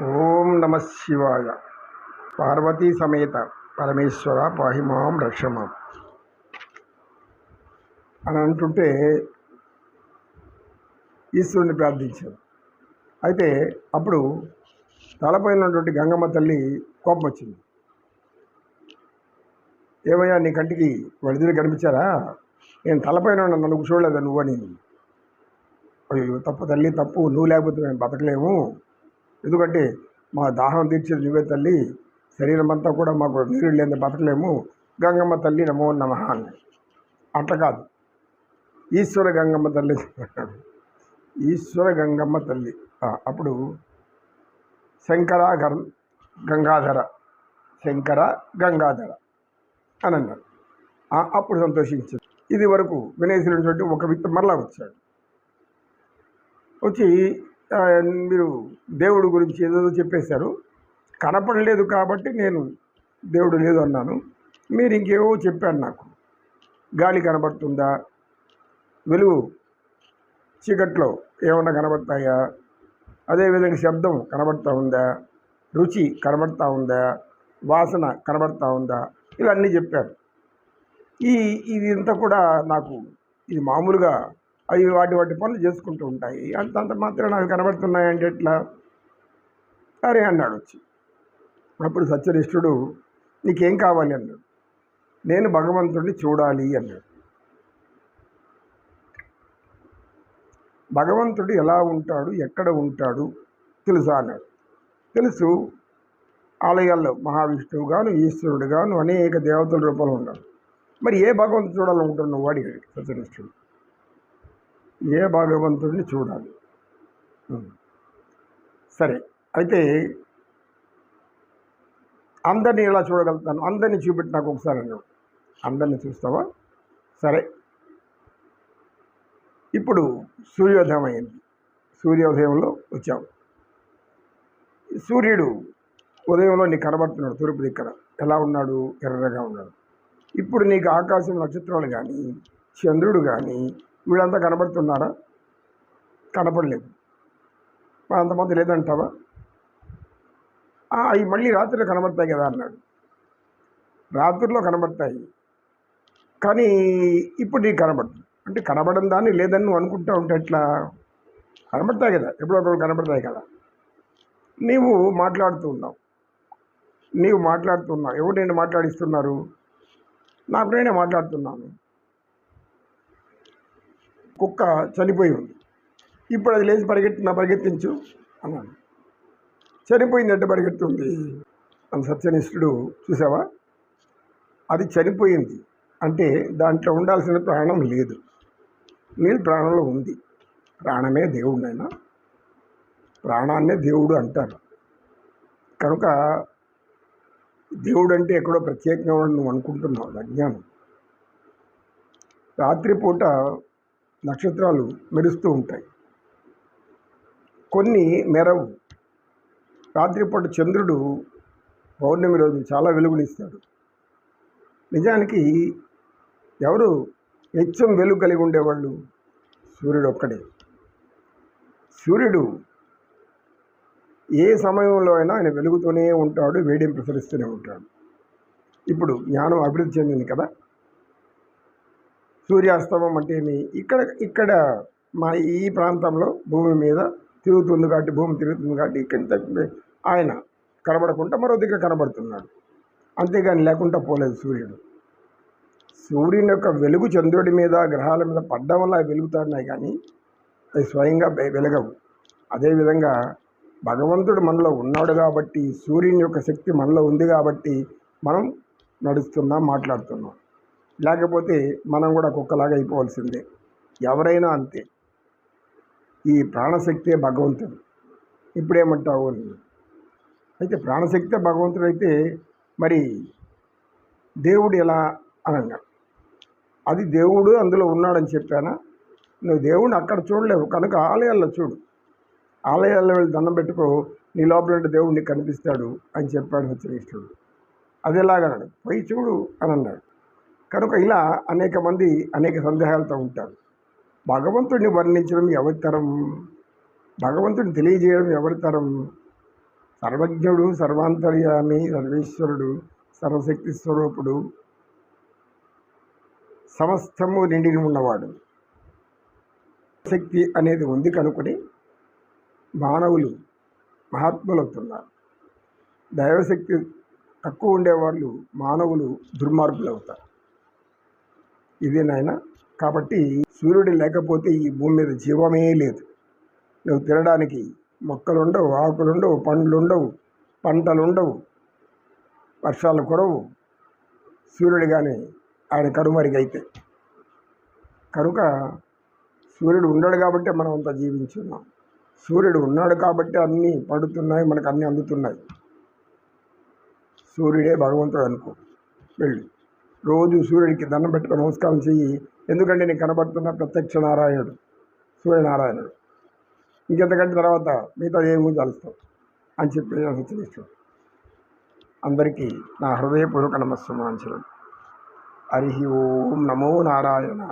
ఓం నమ శివాయ. పార్వతీ సమేత పరమేశ్వర పాహిమాం రక్షమాం. అని అంటుంటే ఈశ్వరుని ప్రార్థించారు. అయితే అప్పుడు తలపైన ఉన్నటువంటి గంగమ్మ తల్లి కోపం వచ్చింది. ఏమయ్యా నీ కంటికి వడిదిరి కనిపించారా? నేను తలపైన ఉన్న నన్ను చూడలేదు నువ్వు అని. అయ్యో తప్పు తల్లి తప్పు. నువ్వు లేకపోతే మేము బతకలేము. ఎందుకంటే మా దాహం తీర్చిన నువ్వే తల్లి. శరీరం అంతా కూడా మాకు నీరు లేని బతకలేము. గంగమ్మ తల్లి నమో నమ అని. అట్లా కాదు. ఈశ్వర గంగమ్మ తల్లి. ఈశ్వర గంగమ్మ తల్లి. అప్పుడు శంకర గం గంగాధర శంకర గంగాధర అని అన్నారు. అప్పుడు సంతోషించారు ఇది వరకు వినేసినటువంటి ఒక వ్యక్తి మరలా వచ్చాడు. వచ్చి మీరు దేవుడు గురించి ఏదో చెప్పేశారు. కనపడలేదు కాబట్టి నేను దేవుడు లేదు అన్నాను. మీరు ఇంకేవో చెప్పారు నాకు. గాలి కనబడుతుందా? వెలుగు చీకట్లో ఏమన్నా కనబడతాయా? అదేవిధంగా శబ్దం కనబడతా ఉందా? రుచి కనబడతా ఉందా? వాసన కనబడతా ఉందా? ఇలా అన్నీ చెప్పారు. ఈ ఇది ఇంత కూడా నాకు ఇది మామూలుగా అవి వాటి వాటి పనులు చేసుకుంటూ ఉంటాయి. అంత అంత మాత్రం అవి కనబడుతున్నాయి అంటే ఎట్లా సరే అన్నాడు వచ్చి. అప్పుడు సత్యనిష్ఠుడు నీకేం కావాలి? అన్నాడు. నేను భగవంతుడిని చూడాలి అన్నాడు. భగవంతుడు ఎలా ఉంటాడు ఎక్కడ ఉంటాడు తెలుసా అన్నాడు. తెలుసు ఆలయాల్లో మహావిష్ణువు గాను ఈశ్వరుడు గాను అనేక దేవతల రూపంలో ఉన్నాడు. మరి ఏ భగవంతుడు చూడాలనుకుంటున్నావు వాడి? సత్యనిష్ఠుడు. ఏ భగవంతుడిని చూడాలి. సరే అయితే అందరినీ ఎలా చూడగలుగుతాను? అందరినీ చూపెట్టి నాకు ఒకసారి అన్నాడు. అందరినీ చూస్తావా? సరే. ఇప్పుడు సూర్యోదయం అయింది. సూర్యోదయంలో వచ్చావు. సూర్యుడు ఉదయంలో నీకు కనబడుతున్నాడు తూర్పు దిక్కన. ఎలా ఉన్నాడు? ఎర్రగా ఉన్నాడు. ఇప్పుడు నీకు ఆకాశం నక్షత్రాలు కానీ చంద్రుడు కానీ వీళ్ళంతా కనబడుతున్నారా? కనపడలేదు. మరి అంతమంది లేదంటావా? అవి మళ్ళీ రాత్రిలో కనబడతాయి కదా అన్నాడు. రాత్రిలో కనబడతాయి. కానీ ఇప్పుడు నీకు కనబడుతుంది అంటే కనబడని దాన్ని లేదని నువ్వు అనుకుంటా ఉంటే ఎట్లా? కనబడతాయి కదా. ఎప్పుడో ఒకరు కనబడతాయి కదా. నీవు మాట్లాడుతూ ఉన్నావు. నీవు మాట్లాడుతున్నావు ఎవరు నేను మాట్లాడిస్తున్నారు? నాకు నేనే మాట్లాడుతున్నాను. కుక్క చనిపోయి ఉంది. ఇప్పుడు అది లేచి పరిగెత్తి పరిగెత్తించు అన్నాను చనిపోయిందంటే పరిగెత్తుంది అని సత్యనిష్ఠుడు చూసావా? అది చనిపోయింది అంటే దాంట్లో ఉండాల్సిన ప్రాణం లేదు. నీ ప్రాణంలో ఉంది. ప్రాణమే దేవుడు అయినా ప్రాణాన్నే దేవుడు అంటారు. కనుక దేవుడు అంటే ఎక్కడో ప్రత్యేకంగా నువ్వు అనుకుంటున్నావు అజ్ఞానం. రాత్రిపూట నక్షత్రాలు మెరుస్తూ ఉంటాయి. కొన్ని మెరవు. రాత్రిపూట చంద్రుడు పౌర్ణమి రోజు చాలా వెలుగునిస్తాడు. నిజానికి ఎవరు నిత్యం వెలుగు కలిగి ఉండేవాళ్ళు? సూర్యుడు ఒక్కడే. సూర్యుడు ఏ సమయంలో అయినా ఆయన వెలుగుతూనే ఉంటాడు వేడిని ప్రసరిస్తూనే ఉంటాడు. ఇప్పుడు జ్ఞానం అభివృద్ధి చెందింది కదా? సూర్యాస్తమం అంటే ఏమి? ఇక్కడ ఇక్కడ మా ఈ ప్రాంతంలో భూమి మీద తిరుగుతుంది కాబట్టి భూమి తిరుగుతుంది కాబట్టి ఇక్కడ ఆయన కనబడకుండా మరో దగ్గర కనబడుతున్నాడు. అంతేగాని లేకుండా పోలేదు సూర్యుడు. సూర్యుని యొక్క వెలుగు చంద్రుడి మీద గ్రహాల మీద పడ్డం వల్ల అవి వెలుగుతున్నాయి కానీ అవి స్వయంగా వెలగవు. అదేవిధంగా భగవంతుడు మనలో ఉన్నాడు కాబట్టి సూర్యుని యొక్క శక్తి మనలో ఉంది కాబట్టి మనం నడుస్తున్నాం మాట్లాడుతున్నాం. లేకపోతే మనం కూడా కుక్కలాగా అయిపోవాల్సిందే. ఎవరైనా అంతే. ఈ ప్రాణశక్తే భగవంతుడు. ఇప్పుడేమంటావు అయితే ప్రాణశక్తే భగవంతుడు అయితే మరి దేవుడు ఎలా అని అన్నాడు. అది దేవుడు అందులో ఉన్నాడని చెప్పానా? నువ్వు దేవుడిని అక్కడ చూడలేవు. కనుక ఆలయాల్లో చూడు. ఆలయాల్లో వెళ్ళి దండం పెట్టుకో. నీ లోపల ఉంటే దేవుడు నీకు కనిపిస్తాడు అని చెప్పాడు సత్యనిష్ఠుడు అది ఎలాగన్నాడు? పోయి చూడు అని అన్నాడు. కనుక ఇలా అనేక మంది అనేక సందేహాలతో ఉంటారు. భగవంతుడిని వర్ణించడం ఎవరి తరం? భగవంతుడిని తెలియజేయడం ఎవరి తరం? సర్వజ్ఞుడు సర్వాంతర్యామి సర్వేశ్వరుడు సర్వశక్తి స్వరూపుడు సమస్తము నిండి ఉన్నవాడు. శక్తి అనేది ఉంది కనుకొని మానవులు మహాత్ములు అవుతున్నారు దైవశక్తి తక్కువ ఉండేవాళ్ళు మానవులు దుర్మార్గులు అవుతారు ఇది నాయన. కాబట్టి సూర్యుడు లేకపోతే ఈ భూమి మీద జీవమే లేదు. నువ్వు తినడానికి మొక్కలుండవు ఆకులుండవు పండ్లుండవు పంటలుండవు పండ్లు ఉండవు పంటలు ఉండవు వర్షాలు కురవు. సూర్యుడు కానీ ఆయన కనుమరుగైతే కనుక సూర్యుడు ఉన్నాడు కాబట్టి మనం అంత జీవించున్నాం. సూర్యుడు ఉన్నాడు కాబట్టి అన్నీ పడుతున్నాయి మనకు అన్నీ అందుతున్నాయి. సూర్యుడే భగవంతుడు అనుకో. వెళ్ళు. రోజు సూర్యుడికి దండం పెట్టుకొని నమస్కారం చెయ్యి. ఎందుకంటే నీకు కనబడుతున్న ప్రత్యక్ష నారాయణుడు సూర్యనారాయణుడు. ఇంకెంతకంటే తర్వాత మిగతా ఏమో తలుస్తాం అని చెప్పి హెచ్చరిస్తాడు అందరికీ నా హృదయపూర్వక నమస్సమాంచలు హరి ఓం నమో నారాయణ